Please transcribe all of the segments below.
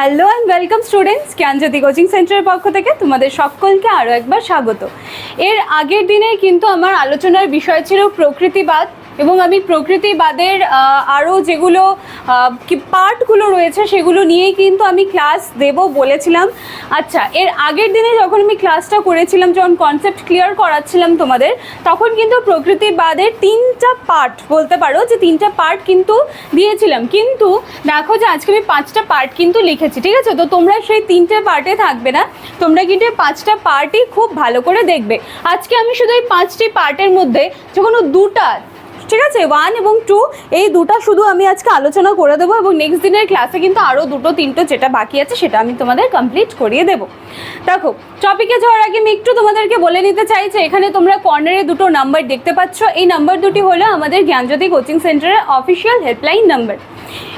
Hello and welcome students Gyanjyoti coaching সেন্টারের পক্ষ থেকে তোমাদের সকলকে আরও একবার স্বাগত। এর আগের দিনে কিন্তু আমার আলোচনার বিষয় ছিল প্রকৃতিবাদ। এবং আমি প্রকৃতিবাদের আরও যেগুলো কি পার্টগুলো রয়েছে সেগুলো নিয়েই কিন্তু আমি ক্লাস দেব বলেছিলাম। আচ্ছা এর আগের দিনে যখন আমি ক্লাসটা করেছিলাম, যখন কনসেপ্ট ক্লিয়ার করাচ্ছিলাম তোমাদের, তখন কিন্তু প্রকৃতিবাদের তিনটা পার্ট বলতে পারো, যে তিনটা পার্ট কিন্তু দিয়েছিলাম। কিন্তু দেখো যে আজকে আমি পাঁচটা পার্ট কিন্তু লিখেছি, ঠিক আছে? তো তোমরা সেই তিনটে পার্টে থাকবে না, তোমরা কিন্তু পাঁচটা পার্টই খুব ভালো করে দেখবে। আজকে আমি শুধু এই পাঁচটি পার্টের মধ্যে যে কোনো দুটা ঠিক আছে? ওয়ান এবং টু এই দুটা শুধু আমি আজকে আলোচনা করে দেবো এবং নেক্সট দিনের ক্লাসে কিন্তু আরও দুটো, তিনটো যেটা বাকি আছে সেটা আমি তোমাদের কমপ্লিট করিয়ে দেবো। দেখো টপিকে যাওয়ার আগে আমি একটু তোমাদেরকে বলে নিতে চাই যে এখানে তোমরা কর্নারে দুটো নাম্বার দেখতে পাচ্ছ। এই নাম্বার দুটি হলো আমাদের জ্ঞানজ্যোতি কোচিং সেন্টারের অফিসিয়াল হেল্পলাইন নাম্বার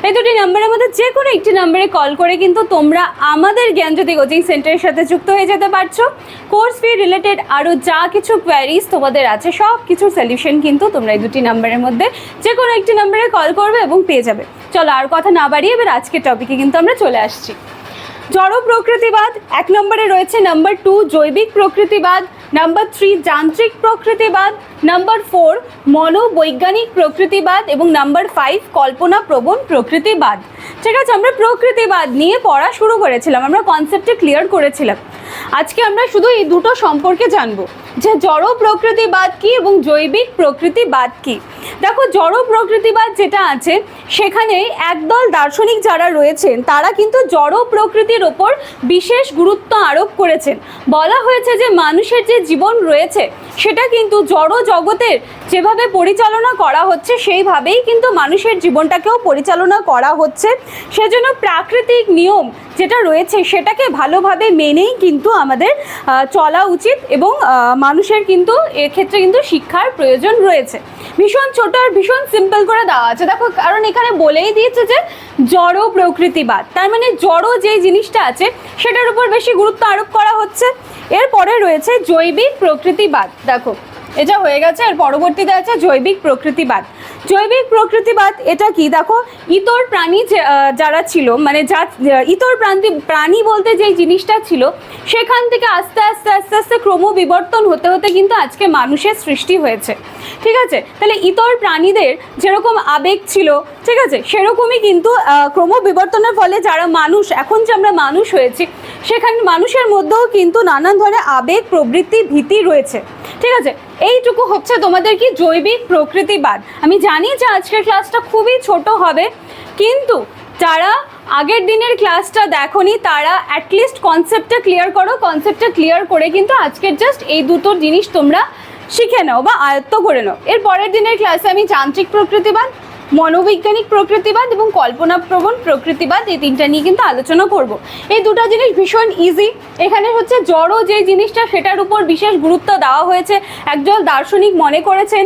এই দুটি নাম্বারের মধ্যে যে কোনো একটি নাম্বারে কল করে কিন্তু তোমরা আমাদের জ্ঞানজ্যোতি কোচিং সেন্টারের সাথে যুক্ত হয়ে যেতে পারছ। কোর্স ফি রিলেটেড আরও যা কিছু কোয়ারিজ তোমাদের আছে, সব কিছুর সলিউশন কিন্তু তোমরা এই দুটি নাম্বারের মধ্যে যে কোনো একটি নাম্বারে কল করবে এবং পেয়ে যাবে। চলো আর কথা না বাড়িয়ে এবার আজকের টপিকে কিন্তু আমরা চলে আসছি। জড় প্রকৃতিবাদ, এক নম্বরে রয়েছে নাম্বার টু জৈবিক প্রকৃতিবাদ। নাম্বার থ্রি যান্ত্রিক প্রকৃতিবাদ. নাম্বার ফোর মনোবৈজ্ঞানিক প্রকৃতিবাদ. এবং নাম্বার ফাইভ কল্পনা প্রবণ প্রকৃতিবাদ। ঠিক আছে, আমরা প্রকৃতিবাদ নিয়ে পড়া শুরু করেছিলাম, আমরা কনসেপ্টে ক্লিয়ার করেছিলাম। আজকে আমরা শুধু এই দুটো সম্পর্কে জানব। যে জড় প্রকৃতিবাদ কি এবং জৈবিক প্রকৃতিবাদ কি? দেখো, জড় প্রকৃতিবাদ যেটা আছে, সেখানে একদল দার্শনিক যারা রয়েছেন, তারা কিন্তু জড় প্রকৃতির ওপর বিশেষ গুরুত্ব আরোপ করেছেন। বলা হয়েছে যে মানুষের যে জীবন রয়েছে, সেটা কিন্তু জড় জগতের যেভাবে পরিচালনা করা হচ্ছে, সেইভাবেই কিন্তু মানুষের জীবনটাকেও পরিচালনা করা হচ্ছে। সেজন্য প্রাকৃতিক নিয়ম যেটা রয়েছে, সেটাকে ভালোভাবে মেনেই কিন্তু আমাদের চলা উচিত এবং মানুষের কিন্তু এক্ষেত্রে কিন্তু শিক্ষার প্রয়োজন রয়েছে। ভীষণ ছোট আর ভীষণ সিম্পল করে দেওয়া আছে। দেখো, কারণ এখানে বলেই দিয়েছে যে জড় প্রকৃতিবাদ। তার মানে জড় যে জিনিসটা আছে, সেটার উপর বেশি গুরুত্ব আরোপ করা হচ্ছে। এরপরে রয়েছে জৈবিক প্রকৃতিবাদ। দেখো, এটা হয়ে গেছে আর পরবর্তীতে আছে জৈবিক প্রকৃতিবাদ। জৈবিক প্রকৃতিবাদ এটা কি? দেখো ইতর প্রাণী যারা ছিল মানে যা ইতর প্রান্তি প্রাণী বলতে যে জিনিসটা ছিল সেখান থেকে আস্তে আস্তে আস্তে আস্তে ক্রম বিবর্তন হতে হতে কিন্তু আজকে মানুষের সৃষ্টি হয়েছে। ঠিক আছে? তাহলে ইতর প্রাণীদের যেরকম আবেগ ছিল ঠিক আছে? সেরকমই কিন্তু আহ, ক্রম বিবর্তনের ফলে যারা মানুষ এখন যে আমরা মানুষ হয়েছি সেখানে মানুষের মধ্যেও কিন্তু নানান ধরনের আবেগ প্রবৃত্তি ভীতি রয়েছে। ঠিক আছে? এইটুকু হচ্ছে তোমাদের কি জৈবিক প্রকৃতিবাদ। আমি জানি যে আজকের ক্লাসটা খুবই ছোট হবে, কিন্তু যারা আগের দিনের ক্লাসটা দেখোনি, তারা অ্যাটলিস্ট কনসেপ্টটা ক্লিয়ার করো। কনসেপ্টটা ক্লিয়ার করে কিন্তু আজকের জাস্ট এই দুটো জিনিস তোমরা শিখে নাও বা আয়ত্ত করে নাও। এর পরের দিনের ক্লাসে আমি যান্ত্রিক প্রকৃতিবাদ মনোবৈজ্ঞানিক প্রকৃতিবাদ এবং কল্পনাপ্রবণ প্রকৃতিবাদ এই তিনটা নিয়ে কিন্তু আলোচনা করব। এই দুটো জিনিস ভীষণ ইজি এখানে হচ্ছে জড়ো যে জিনিসটা সেটার উপর বিশেষ গুরুত্ব দেওয়া হয়েছে। একজন দার্শনিক মনে করেছেন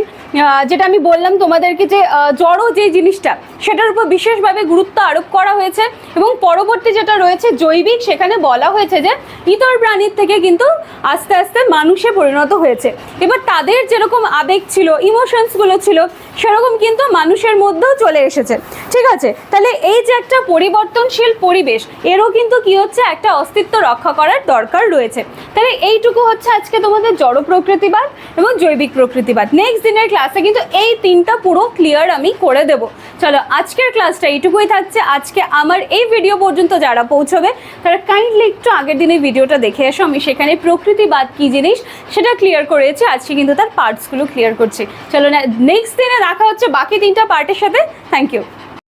যেটা আমি বললাম তোমাদেরকে যে জড়ো যে জিনিসটা সেটার উপর বিশেষভাবে গুরুত্ব আরোপ করা হয়েছে এবং পরবর্তী যেটা রয়েছে জৈবিক সেখানে বলা হয়েছে যে, ইতর প্রাণীর থেকে কিন্তু আস্তে আস্তে মানুষে পরিণত হয়েছে। এবার তাদের যেরকম আবেগ ছিল ইমোশনসগুলো ছিল সেরকম কিন্তু মানুষের মধ্যেও চলে এসেছে। ঠিক আছে? তাহলে এই যে একটা পরিবর্তনশীল পরিবেশ, এরও কিন্তু কি হচ্ছে? একটা অস্তিত্ব রক্ষা করার দরকার রয়েছে। তাহলে এইটুকু হচ্ছে আজকে তোমাদের জড় প্রকৃতিবাদ এবং জৈবিক প্রকৃতিবাদ। নেক্সট দিনের ক্লাসে কিন্তু এই তিনটা পুরো ক্লিয়ার আমি করে দেব। চলো, আজকের ক্লাসটা এইটুকুই থাকছে। আজকে আমার এই ভিডিও পর্যন্ত যারা পৌঁছবে, তারা কাইন্ডলি একটু আগের দিনের ভিডিওটা দেখে এসো। আমি সেখানে প্রকৃতিবাদ কী জিনিস সেটা ক্লিয়ার করেছি। আজকে কিন্তু তার পার্টসগুলো ক্লিয়ার করছি। চলো নেক্সট দিনে দেখা হচ্ছে বাকি তিনটা পার্টের সাথে। Thank you